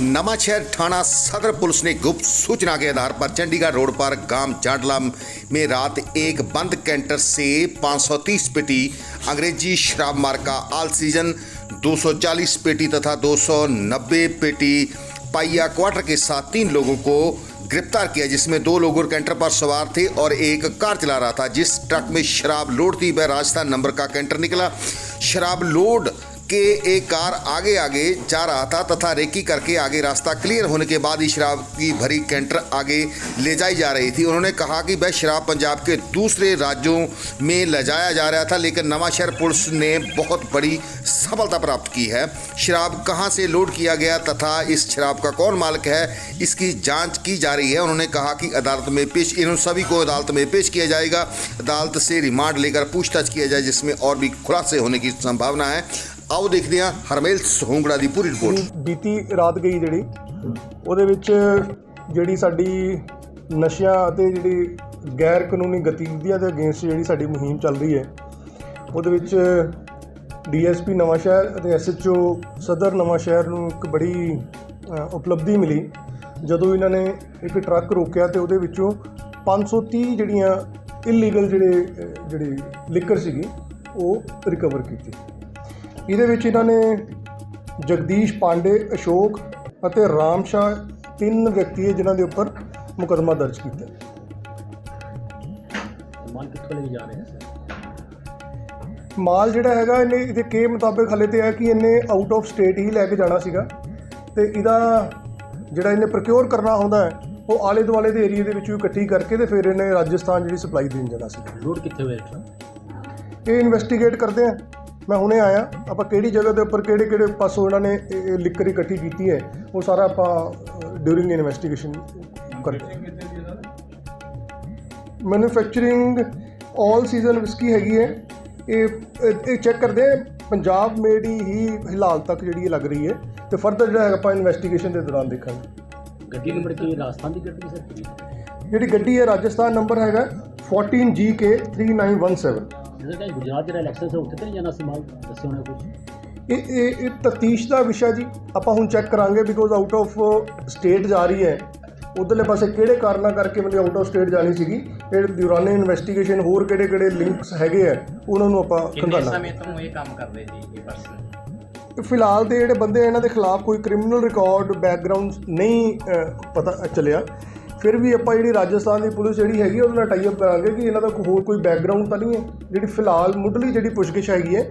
नवाशहर थाना सदर पुलिस ने गुप्त सूचना के आधार पर चंडीगढ़ रोड पर गाँव जाडला में रात एक बंद कैंटर से 530 पेटी अंग्रेज़ी शराब मार्का ऑल सीज़न 240 पेटी तथा 290 पेटी पाइया क्वार्टर के साथ तीन लोगों को गिरफ़्तार किया, जिसमें दो लोग कैंटर पर सवार थे और एक कार चला रहा था। जिस ट्रक में शराब लोड थी, वह राजस्थान नंबर का कैंटर निकला। शराब लोड के एक कार आगे आगे जा रहा था तथा रेकी करके आगे रास्ता क्लियर होने के बाद ही शराब की भरी कैंटर आगे ले जाई जा रही थी। उन्होंने कहा कि वह शराब पंजाब के दूसरे राज्यों में ले जाया जा रहा था, लेकिन नवाशहर पुलिस ने बहुत बड़ी सफलता प्राप्त की है। शराब कहाँ से लोड किया गया तथा इस शराब का कौन मालिक है, इसकी जाँच की जा रही है। उन्होंने कहा कि अदालत में पेश, इन सभी को अदालत में पेश किया जाएगा। अदालत से रिमांड लेकर पूछताछ किया जाए, जिसमें और भी खुलासे होने की संभावना है। ਆਓ ਦੇਖਦੇ ਹਾਂ ਹਰਮੇਲ ਸੋਹੰਗੜਾ ਦੀ ਪੂਰੀ ਰਿਪੋਰਟ ਬੀਤੀ ਰਾਤ ਗਈ ਜਿਹੜੀ, ਉਹਦੇ ਵਿੱਚ ਜਿਹੜੀ ਸਾਡੀ ਨਸ਼ਿਆਂ ਅਤੇ ਜਿਹੜੀ ਗੈਰ ਕਾਨੂੰਨੀ ਗਤੀਵਿਧੀਆਂ ਦੇ ਅਗੇਂਸਟ ਜਿਹੜੀ ਸਾਡੀ ਮੁਹਿੰਮ ਚੱਲ ਰਹੀ ਹੈ, ਉਹਦੇ ਵਿੱਚ ਡੀਐਸਪੀ ਨਵਾਂਸ਼ਹਿਰ ਅਤੇ ਐਸਐਚਓ ਸਦਰ ਨਵਾਂਸ਼ਹਿਰ ਨੂੰ ਇੱਕ ਬੜੀ ਉਪਲਬਧੀ ਮਿਲੀ। ਜਦੋਂ ਇਹਨਾਂ ਨੇ ਇੱਕ ਟਰੱਕ ਰੋਕਿਆ ਤੇ ਉਹਦੇ ਵਿੱਚੋਂ 530 ਜਿਹੜੀਆਂ ਇਲੀਗਲ ਜਿਹੜੇ ਜਿਹੜੀ ਲਿਕਰ ਸੀਗੀ, ਉਹ ਰਿਕਵਰ ਕੀਤੀ। ਇਹਦੇ ਵਿੱਚ ਇਹਨਾਂ ਨੇ ਜਗਦੀਸ਼ ਪਾਂਡੇ ਅਸ਼ੋਕ ਅਤੇ ਰਾਮ ਸ਼ਾਹ ਤਿੰਨ ਵਿਅਕਤੀ ਜਿਨ੍ਹਾਂ ਦੇ ਉੱਪਰ ਮੁਕੱਦਮਾ ਦਰਜ ਕੀਤਾ। ਮਾਲ ਕਿੱਥੋਂ ਲੈ ਕੇ ਜਾ ਰਹੇ ਹੈ ਮਾਲ ਜਿਹੜਾ ਹੈਗਾ ਇਹਨੇ ਇਹਦੇ ਕੇ ਮੁਤਾਬਕ ਹਲੇ ਤੇ ਹੈ ਕਿ ਇਹਨੇ ਆਊਟ ਆਫ ਸਟੇਟ ਹੀ ਲੈ ਕੇ ਜਾਣਾ ਸੀਗਾ ਤੇ ਇਹਦਾ ਜਿਹੜਾ ਇਹਨੇ ਪ੍ਰੋਕਿਉਰ ਕਰਨਾ ਹੁੰਦਾ ਹੈ ਉਹ ਆਲੇ ਦੁਆਲੇ ਦੇ ਏਰੀਆ ਦੇ ਵਿੱਚੋਂ ਇਕੱਠੀ ਕਰਕੇ ਤੇ ਫਿਰ ਇਹਨੇ ਰਾਜਸਥਾਨ ਜਿਹੜੀ ਸਪਲਾਈ ਦੇਣ ਜਾਣਾ ਸੀਗਾ। ਲੋਡ ਕਿੱਥੇ ਹੋਇਆ ਇਹ ਇਨਵੈਸਟੀਗੇਟ ਕਰਦੇ ਆ। ਮੈਂ ਹੁਣੇ ਆਇਆ ਆਪਾਂ ਕਿਹੜੀ ਜਗ੍ਹਾ ਦੇ ਉੱਪਰ ਕਿਹੜੇ ਕਿਹੜੇ ਪਾਸੋਂ ਇਹਨਾਂ ਨੇ ਇਹ ਲਿਕਰ ਇਕੱਠੀ ਕੀਤੀ ਹੈ ਉਹ ਸਾਰਾ ਆਪਾਂ ਡਿਊਰਿੰਗ ਇਨਵੈਸਟੀਗੇਸ਼ਨ ਕਰਦੇ ਮੈਨੂਫੈਕਚਰਿੰਗ 올 ਸੀਜ਼ਨ ਵਿਸਕੀ ਹੈਗੀ ਹੈ ਇਹ ਇਹ- ਚੈੱਕ ਕਰਦੇ ਆ ਪੰਜਾਬ ਮੇਡ ਹੀ ਫਿਲਹਾਲ ਤੱਕ ਜਿਹੜੀ ਇਹ ਲੱਗ ਰਹੀ ਹੈ ਤੇ ਫਰਦਰ ਜਿਹੜਾ ਹੈਗਾ ਆਪਾਂ ਇਨਵੈਸਟੀਗੇਸ਼ਨ ਦੇ ਦੌਰਾਨ ਦੇਖਾਂਗੇ। ਗੱਡੀ ਨੰਬਰ ਕੀ ਰਾਜਸਥਾਨ ਦੀ ਗੱਡੀ ਸਰ? ਜਿਹੜੀ ਗੱਡੀ ਹੈ ਰਾਜਸਥਾਨ ਨੰਬਰ ਹੈਗਾ 14GK 3917 ਜਿਹਦੇ ਕਹੀਂ ਗੁਜਰਾਤ ਜਿਹੜਾ ਇਲੈਕਸ਼ਨ ਸੀ ਉੱਥੇ ਤੇ ਨਹੀਂ ਜਾਣਾ ਸੀ ਮਾਲ? ਦੱਸਿਓ ਨਾ ਕੁਝ ਇਹ ਇਹ ਇਹ ਤਫਤੀਸ਼ ਦਾ ਵਿਸ਼ਾ ਜੀ। ਆਪਾਂ ਹੁਣ ਚੈੱਕ ਕਰਾਂਗੇ ਬਿਕੋਜ਼ ਆਊਟ ਆਫ ਸਟੇਟ ਜਾ ਰਹੀ ਹੈ। ਉਧਰਲੇ ਪਾਸੇ ਕਿਹੜੇ ਕਾਰਨਾਂ ਕਰਕੇ ਮਤਲਬ ਆਊਟ ਆਫ ਸਟੇਟ ਜਾਣੀ ਸੀਗੀ? ਇਹ ਦੌਰਾਨੇ ਇਨਵੈਸਟੀਗੇਸ਼ਨ ਹੋਰ ਕਿਹੜੇ ਕਿਹੜੇ ਲਿੰਕਸ ਹੈਗੇ ਆ ਉਹਨਾਂ ਨੂੰ ਆਪਾਂ ਕਿੰਨੇ ਖੰਗਾਲਾਂਗੇ ਸਮੇਂ ਤੋਂ ਇਹ ਕੰਮ ਕਰਦੇ ਜੀ ਇਹ ਪਰਸਨ ਫਿਲਹਾਲ ਤੇ ਜਿਹੜੇ ਬੰਦੇ ਆ, ਇਹਨਾਂ ਦੇ ਖਿਲਾਫ ਕੋਈ ਕ੍ਰਿਮੀਨਲ ਰਿਕਾਰਡ ਬੈਕਗ੍ਰਾਉਂਡ ਨਹੀਂ ਪਤਾ ਚੱਲਿਆ। ਫਿਰ ਵੀ ਆਪਾਂ ਜਿਹੜੀ ਰਾਜਸਥਾਨ ਦੀ ਪੁਲਿਸ ਜਿਹੜੀ ਹੈਗੀ ਉਹਦੇ ਨਾਲ ਟਾਈ ਅਪ ਕਰਾਂਗੇ ਕਿ ਇਹਨਾਂ ਦਾ ਕੋਈ ਹੋਰ ਕੋਈ ਬੈਕਗ੍ਰਾਉਂਡ ਤਾਂ ਨਹੀਂ ਹੈ। ਜਿਹੜੀ ਫਿਲਹਾਲ ਮੁੱਢਲੀ ਜਿਹੜੀ ਪੁੱਛਗਿੱਛ ਹੈਗੀ ਹੈ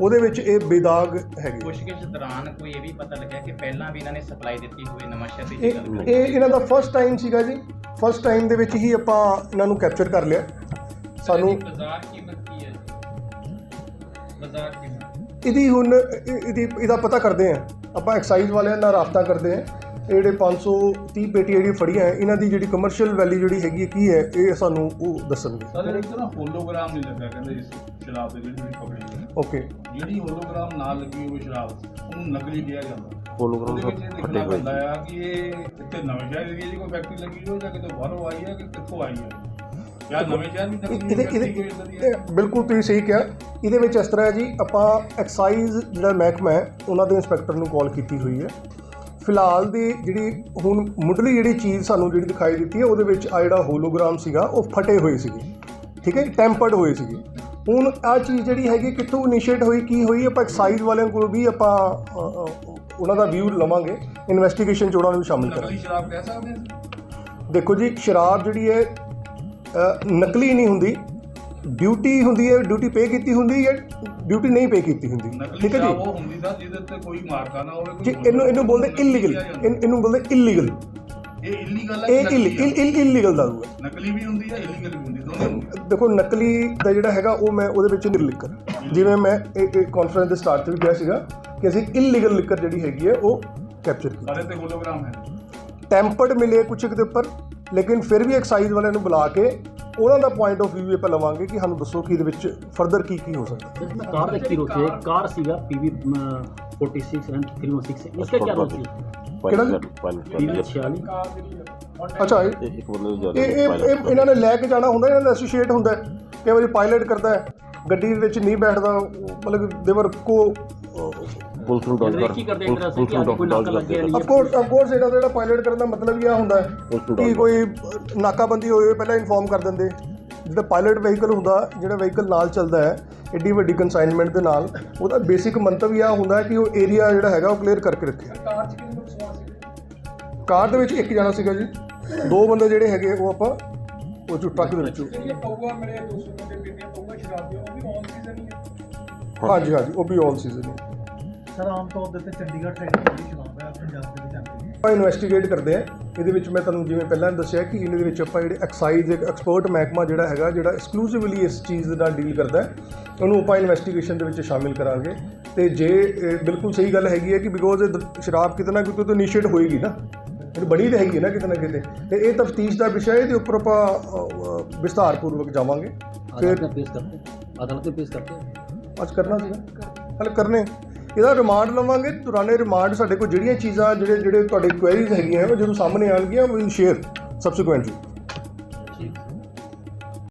ਉਹਦੇ ਵਿੱਚ ਇਹ ਬੇਦਾਗ ਹੈਗੀ। ਪੁੱਛਗਿੱਛ ਦੌਰਾਨ ਕੋਈ ਇਹ ਵੀ ਪਤਾ ਲੱਗਿਆ ਕਿ ਪਹਿਲਾਂ ਵੀ ਇਹਨਾਂ ਨੇ ਸਪਲਾਈ ਦਿੱਤੀ ਹੋਈ ਸ਼ਹਿਰ ਦੀ ਇਹ ਇਹਨਾਂ ਦਾ ਫਸਟ ਟਾਈਮ ਸੀਗਾ ਜੀ। ਫਸਟ ਟਾਈਮ ਦੇ ਵਿੱਚ ਹੀ ਆਪਾਂ ਇਹਨਾਂ ਨੂੰ ਕੈਪਚਰ ਕਰ ਲਿਆ। ਸਾਨੂੰ ਬਾਜ਼ਾਰ ਕੀਮਤ ਕੀ ਹੈ ਬਾਜ਼ਾਰ ਕੀਮਤ। ਇਹਦੀ ਹੁਣ ਇਹ- ਇਹਦੀ ਇਹਦਾ ਪਤਾ ਕਰਦੇ ਆ ਆਪਾਂ ਐਕਸਾਈਜ਼ ਵਾਲਿਆਂ ਨਾਲ ਰਾਬਤਾ ਕਰਦੇ ਆ ਜਿਹੜੇ 530 ਪੇਟੀ ਜਿਹੜੀ ਫੜੀਆਂ ਹੈ ਇਹਨਾਂ ਦੀ ਜਿਹੜੀ ਕਮਰਸ਼ੀਅਲ ਵੈਲਿਊ ਜਿਹੜੀ ਹੈਗੀ ਹੈ ਕੀ ਹੈ ਇਹ ਸਾਨੂੰ ਉਹ ਦੱਸਣਗੇ। ਸਰ ਇੱਕ ਨਾ ਹੋਲੋਗ੍ਰਾਮ ਨਹੀਂ ਲੱਗਾ ਕਹਿੰਦੇ ਇਸ ਸ਼ਰਾਬ ਦੇ ਜਿਹੜੀ ਜਿਹੜੀ ਪਕੜੀ ਹੈ। ਓਕੇ ਜਿਹੜੀ ਹੋਲੋਗ੍ਰਾਮ ਨਾਲ ਲੱਗੀ ਹੋਈ ਸ਼ਰਾਬ ਉਹਨੂੰ ਨਕਲੀ ਕਿਹਾ ਜਾਂਦਾ। ਹੋਲੋਗ੍ਰਾਮ ਫਟੇ ਲਿਖਣਾ ਹੋਏ ਪੈਂਦਾ ਆ ਕਿ ਇਹ ਇੱਥੇ ਨਵੇਂ ਸ਼ਹਿਰ ਏਰੀਆ ਦੀ ਕੋਈ ਫੈਕਟਰੀ ਲੱਗੀ ਹੋਈ ਜਾਂ ਕਿਤੇ ਬਾਹਰੋਂ ਆਈ ਹੈ ਕਿ ਕਿੱਥੋਂ ਆਈ ਹੈ। ਦੀ ਬਿਲਕੁਲ ਤੁਸੀਂ ਸਹੀ ਕਿਹਾ। ਇਹਦੇ ਵਿੱਚ ਇਸ ਤਰ੍ਹਾਂ ਹੈ ਜੀ ਆਪਾਂ ਐਕਸਾਈਜ਼ ਜਿਹੜਾ ਮਹਿਕਮਾ ਹੈ ਉਹਨਾਂ ਦੇ ਇੰਸਪੈਕਟਰ ਨੂੰ ਕਾਲ ਕੀਤੀ ਹੋਈ ਹੈ। ਫਿਲਹਾਲ ਦੀ ਜਿਹੜੀ ਹੁਣ ਮੁੱਢਲੀ ਜਿਹੜੀ ਚੀਜ਼ ਸਾਨੂੰ ਜਿਹੜੀ ਦਿਖਾਈ ਦਿੱਤੀ ਹੈ ਉਹਦੇ ਵਿੱਚ ਆ ਜਿਹੜਾ ਹੋਲੋਗ੍ਰਾਮ ਸੀਗਾ ਉਹ ਫਟੇ ਹੋਏ ਸੀਗੇ। ਠੀਕ ਹੈ ਟੈਂਪਰਡ ਹੋਏ ਸੀਗੇ। ਹੁਣ ਆ ਚੀਜ਼ ਜਿਹੜੀ ਹੈਗੀ ਕਿੱਥੋਂ ਇਨੀਸ਼ੀਏਟ ਹੋਈ ਕੀ ਹੋਈ? ਆਪਾਂ ਐਕਸਾਈਜ਼ ਵਾਲਿਆਂ ਕੋਲ ਵੀ ਆਪਾਂ ਉਹਨਾਂ ਦਾ ਵਿਊ ਲਵਾਂਗੇ। ਇਨਵੈਸਟੀਗੇਸ਼ਨ ਚ ਉਹਨਾਂ ਨੂੰ ਵੀ ਸ਼ਾਮਿਲ ਕਰਾਂਗੇ। ਸ਼ਰਾਬ ਕਹਿ ਸਕਦੇ? ਦੇਖੋ ਜੀ ਸ਼ਰਾਬ ਜਿਹੜੀ ਹੈ ਨਕਲੀ ਨਹੀਂ ਹੁੰਦੀ। ਡਿਊਟੀ ਹੁੰਦੀ ਹੈ ਡਿਊਟੀ ਪੇ ਕੀਤੀ ਹੁੰਦੀ ਹੈ ਡਿਊਟੀ ਨਹੀਂ ਪੇ ਕੀਤੀ ਹੁੰਦੀ? ਠੀਕ ਹੈ ਜੀ? ਉਹ ਹੁੰਦੀ ਸਰ ਜਿਹਦੇ ਉੱਤੇ ਕੋਈ ਮਾਰਕਾ ਨਾ ਹੋਵੇ ਕੋਈ ਜੀ ਇਹਨੂੰ ਇਹਨੂੰ ਬੋਲਦੇ ਇਲੀਗਲ ਇਹਨੂੰ ਬੋਲਦੇ ਇਲੀਗਲ ਇਹ ਇਲੀਗਲ ਹੈ ਇਹ? ਇਲੀਗਲ ਦਾ ਹੈ ਨਕਲੀ ਵੀ ਹੁੰਦੀ ਹੈ ਇਲੀਗਲ ਵੀ ਹੁੰਦੀ? ਦੋਨੋਂ। ਦੇਖੋ ਨਕਲੀ ਦਾ ਜਿਹੜਾ ਹੈਗਾ ਉਹ ਮੈਂ ਉਹਦੇ ਵਿੱਚ ਨਹੀਂ ਲਿਖਰ ਜਿਵੇਂ ਮੈਂ ਇਹ ਕਾਨਫਰੰਸ ਦੇ ਸਟਾਰਟ ਤੇ ਵੀ ਕਿਹਾ ਸੀਗਾ ਕਿ ਅਸੀਂ ਇਲੀਗਲ ਲਿਕਰ ਜਿਹੜੀ ਹੈਗੀ ਹੈ ਉਹ ਕੈਪਚਰ ਕੀਤੀ। ਸਾਰੇ ਤੇ ਹੋਲੋਗ੍ਰਾਮ ਹੈ। ਟੈਂਪਰਡ ਮਿਲੇ ਕੁਛ ਇੱਕ ਦੇ ਉੱਪਰ ਲੇਕਿਨ ਫਿਰ ਵੀ ਐਕਸਾਈਜ਼ ਵਾਲਿਆਂ ਨੂੰ ਬੁਲਾ ਕੇ ਉਹਨਾਂ ਦਾ ਪੁਆਇੰਟ ਆਫ View ਆਪਾਂ ਲਵਾਂਗੇ ਕਿ ਸਾਨੂੰ ਦੱਸੋ ਕਿ ਇਹਦੇ ਵਿੱਚ ਫਰਦਰ ਕੀ ਕੀ ਹੋ ਸਕਦਾ इसमें कार देखती रोकी है कार सीगा पीवी 46 एंड 316 इसका क्या रोल थी ਕਿਹੜਾ ਜੀ? पीवी 46 ਅੱਛਾ ਇਹ ਇੱਕ ਬੰਦੇ ਨੂੰ ਇਹ ਇਹ ਇਹ ਇਹਨਾਂ ਨੇ ਲੈ ਕੇ ਜਾਣਾ ਹੁੰਦਾ ਇਹਨਾਂ ਦਾ ਐਸੋਸੀਏਟ ਹੁੰਦਾ ਹੈ। ਕਈ ਵਾਰੀ ਪਾਇਲਟ ਕਰਦਾ ਹੈ ਗੱਡੀ ਦੇ ਵਿੱਚ ਨਹੀਂ ਬੈਠਦਾ ਉਹ ਮਤਲਬ ਦੇਵਰ ਕੋ ਪੁਲਿਸ ਨੂੰ ਡਾਊਨ ਕਰ ਕੀ ਕਰਦੇ ਪੁਲਿਸ ਕਿ ਨੂੰ ਅੱਜ ਕੋਈ ਡਾਊਨ ਨਾਕਾ ਲੱਗਿਆ ਕਰਦੇ ਨਹੀਂ। ਆਫ ਕੋਰਸ ਆਫ ਕੋਰਸ ਇਹਦਾ ਜਿਹੜਾ ਪਾਇਲਟ ਕਰਨ ਦਾ ਮਤਲਬ ਇਹ ਹੁੰਦਾ ਹੈ ਪੁਲਿਸ ਨੂੰ ਕਿ ਕੋਈ ਨਾਕਾਬੰਦੀ ਹੋਈ ਹੋਵੇ ਪਹਿਲਾਂ ਇਨਫੋਰਮ ਕਰ ਦਿੰਦੇ। ਜਿਹੜਾ ਪਾਇਲਟ ਵਹੀਕਲ ਹੁੰਦਾ ਜਿਹੜਾ ਵਹੀਕਲ ਨਾਲ ਚੱਲਦਾ ਹੈ ਏਡੀ ਵੱਡੀ ਕਨਸਾਈਨਮੈਂਟ ਦੇ ਨਾਲ ਉਹਦਾ ਬੇਸਿਕ ਮੰਤਵ ਇਹ ਹੁੰਦਾ ਹੈ ਕਿ ਉਹ ਏਰੀਆ ਜਿਹੜਾ ਹੈਗਾ ਉਹ ਕਲੀਅਰ ਕਰਕੇ ਰੱਖੇ। ਕਾਰ 'ਚ ਕਿੰਨੇ ਲੋਕ ਸਵਾਰ ਸੀ ਕਾਰ ਦੇ ਵਿੱਚ ਇੱਕ ਜਣਾ ਸੀਗਾ ਜੀ। ਦੋ ਬੰਦੇ ਜਿਹੜੇ ਹੈਗੇ ਉਹ ਆਪਾਂ ਉਹ ਚੋਂ ਟਰੱਕ ਦੇ ਵਿੱਚੋਂ ਹਾਂਜੀ ਹਾਂਜੀ ਉਹ ਵੀ ਔਨ ਸੀਜ਼ਨ ਹੈ। ਸਰ ਆਪਾਂ ਇਨਵੈਸਟੀਗੇਟ ਕਰਦੇ ਆ ਇਹਦੇ ਵਿੱਚ ਮੈਂ ਤੁਹਾਨੂੰ ਜਿਵੇਂ ਪਹਿਲਾਂ ਦੱਸਿਆ ਕਿ ਇਹਦੇ ਵਿੱਚ ਆਪਾਂ ਜਿਹੜੇ ਐਕਸਾਈਜ਼ ਇੱਕ ਐਕਸਪਰਟ ਮਹਿਕਮਾ ਜਿਹੜਾ ਹੈਗਾ ਜਿਹੜਾ ਐਕਸਕਲੂਸਿਵਲੀ ਇਸ ਚੀਜ਼ ਦੇ ਨਾਲ ਡੀਲ ਕਰਦਾ ਹੈ ਉਹਨੂੰ ਆਪਾਂ ਇਨਵੈਸਟੀਗੇਸ਼ਨ ਦੇ ਵਿੱਚ ਸ਼ਾਮਿਲ ਕਰਾਂਗੇ। ਤੇ ਜੇ ਬਿਲਕੁਲ ਸਹੀ ਗੱਲ ਹੈਗੀ ਹੈ ਕਿ ਬਿਕੋਜ਼ ਇਹ ਸ਼ਰਾਬ ਕਿਤਨਾ ਕਿਤੇ ਤੋਂ ਇਨੀਸ਼ੀਏਟ ਹੋਏਗੀ ਨਾ ਇਹ ਬਣੀ ਤਾਂ ਹੈਗੀ ਨਾ ਕਿਤੇ ਨਾ ਕਿਤੇ। ਤੇ ਇਹ ਤਫਤੀਸ਼ ਦਾ ਵਿਸ਼ਾ ਹੈ ਇਹਦੇ ਉੱਪਰ ਆਪਾਂ ਵਿਸਥਾਰਪੂਰਵਕ ਜਾਵਾਂਗੇ। ਫਿਰ ਪੇਸ਼ ਕਰਦੇ ਅਦਾਲਤ ਪੇਸ਼ ਕਰਦੇ ਅੱਜ ਕਰਨਾ ਸੀਗਾ। ਹਲ ਕਰਨੇ। ਇਹਦਾ ਰਿਮਾਂਡ ਲਵਾਂਗੇ। ਦੌਰਾਨੇ ਰਿਮਾਂਡ ਸਾਡੇ ਕੋਲ ਜਿਹੜੀਆਂ ਚੀਜ਼ਾਂ, ਜਿਹੜੇ ਜਿਹੜੇ ਤੁਹਾਡੇ ਕੁਐਰੀਜ਼ ਹੈਗੀਆਂ, ਉਹ ਜਦੋਂ ਸਾਹਮਣੇ ਆਉਣਗੀਆਂ ਵੀ ਸ਼ੇਅਰ ਸਬਸੀਕੁਐਂਟਲੀ